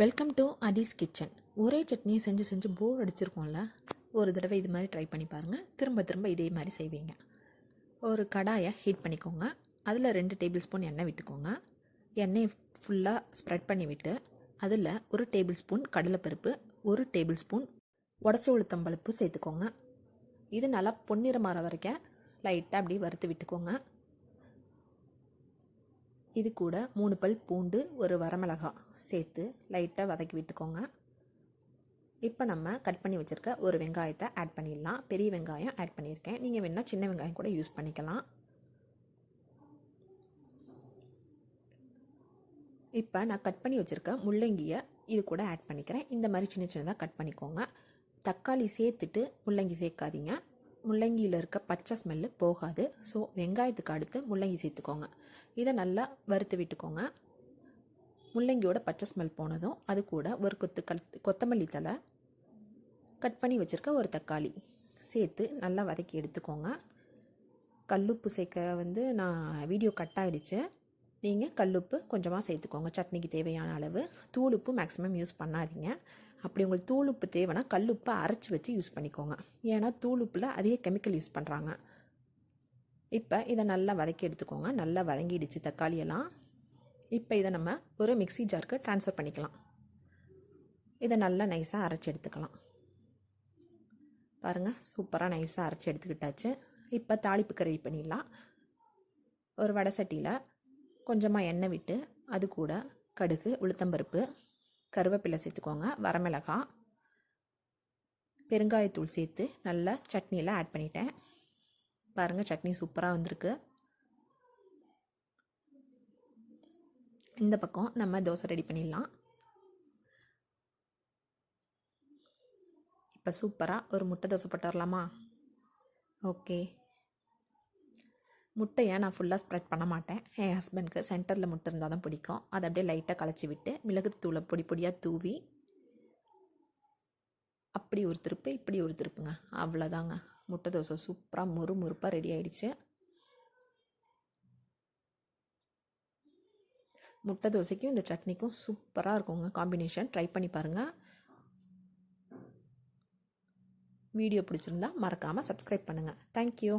Welcome to அதீஸ் kitchen ஒரே சட்னியை செஞ்சு செஞ்சு போர் அடிச்சிருக்கோம்ல ஒரு தடவை இது மாதிரி ட்ரை பண்ணி பாருங்கள் திரும்ப திரும்ப இதே மாதிரி செய்வீங்க. ஒரு கடாயை ஹீட் பண்ணிக்கோங்க. அதில் ரெண்டு டேபிள் ஸ்பூன் எண்ணெய் விட்டுக்கோங்க. எண்ணெயை ஃபுல்லாக ஸ்ப்ரெட் பண்ணி விட்டு அதில் ஒரு டேபிள் ஸ்பூன் கடலைப்பருப்பு ஒரு டேபிள் ஸ்பூன் உடச்சி உளுத்தம்பருப்பு சேர்த்துக்கோங்க. இது நல்லா பொன்னிறமாற வரைக்கும் லைட்டாக அப்படியே வறுத்து விட்டுக்கோங்க. இது கூட மூணு பல் பூண்டு ஒரு வரமிளகாய் சேர்த்து லைட்டாக வதக்கி விட்டுக்கோங்க. இப்போ நம்ம கட் பண்ணி வச்சுருக்க ஒரு வெங்காயத்தை ஆட் பண்ணிடலாம். பெரிய வெங்காயம் ஆட் பண்ணியிருக்கேன். நீங்கள் வேணால் சின்ன வெங்காயம் கூட யூஸ் பண்ணிக்கலாம். இப்போ நான் கட் பண்ணி வச்சுருக்க முள்ளங்கியை இது கூட ஆட் பண்ணிக்கிறேன். இந்த மாதிரி சின்ன சின்னதாக கட் பண்ணிக்கோங்க. தக்காளி சேர்த்துட்டு முள்ளங்கி சேர்க்காதீங்க. முள்ளங்கியில் இருக்க பச்சை ஸ்மெல்லு போகாது. ஸோ வெங்காயத்துக்கு அடுத்து முள்ளங்கி சேர்த்துக்கோங்க. இதை நல்லா வறுத்து விட்டுக்கோங்க. முள்ளங்கியோட பச்சை ஸ்மெல் போனதும் அது கூட ஒரு கொத்து கத் கொத்தமல்லி தலை கட் பண்ணி வச்சுருக்க ஒரு தக்காளி சேர்த்து நல்லா வதக்கி எடுத்துக்கோங்க. கல்லுப்பு சேர்க்க வந்து நான் வீடியோ கட் ஆகிடுச்சு நீங்கள் கல்லுப்பு கொஞ்சமாக சேர்த்துக்கோங்க. சட்னிக்கு தேவையான அளவு. தூளுப்பு மேக்ஸிமம் யூஸ் பண்ணாதீங்க. அப்படி உங்களுக்கு தூளுப்பு தேவைன்னா கல்லுப்பை அரைச்சி வச்சு யூஸ் பண்ணிக்கோங்க. ஏன்னா தூளுப்பில் அதிக கெமிக்கல் யூஸ் பண்ணுறாங்க இப்போ இதை நல்லா வதக்கி எடுத்துக்கோங்க. நல்லா வதங்கிடுச்சு தக்காளியெல்லாம் இப்போ இதை நம்ம ஒரு மிக்ஸி ஜாருக்கு ட்ரான்ஸ்ஃபர் பண்ணிக்கலாம். இதை நல்லா நைஸாக அரைச்சி எடுத்துக்கலாம். பாருங்கள் சூப்பராக நைஸாக அரைச்சி எடுத்துக்கிட்டாச்சு. இப்போ தாளிப்பு கறி பண்ணிடலாம். ஒரு வடை சட்டியில் கொஞ்சமாக எண்ணெய் விட்டு அது கூட கடுகு உளுத்தம்பருப்பு கருவேப்பிலை சேர்த்துக்கோங்க. வரமிளகாய் பெருங்காயத்தூள் சேர்த்து நல்லா சட்னியில் ஆட் பண்ணிட்டேன். பாருங்கள் சட்னி சூப்பராக வந்திருக்கு. இந்த பக்கம் நம்ம தோசை ரெடி பண்ணிடலாம். இப்போ சூப்பராக ஒரு முட்டை தோசை போட்டுடலாமா ஓகே முட்டையை நான் ஃபுல்லாக ஸ்ப்ரெட் பண்ண மாட்டேன். என் ஹஸ்பண்ட்க்கு சென்டரில் முட்டை இருந்தால் தான் பிடிக்கும். அதை அப்படியே லைட்டாக கலச்சி விட்டு மிளகுத்தூளை பொடி பொடியாக தூவி அப்படி ஒரு திருப்பு இப்படி ஒரு திருப்புங்க. அவ்வளோதாங்க முட்டை தோசை சூப்பராக மொறு முறுப்பாக ரெடி ஆகிடுச்சு முட்டை தோசைக்கும் இந்த சட்னிக்கும் சூப்பராக இருக்குங்க காம்பினேஷன் ட்ரை பண்ணி பாருங்கள் வீடியோ பிடிச்சிருந்தா மறக்காமல் சப்ஸ்கிரைப் பண்ணுங்கள் தேங்க்யூ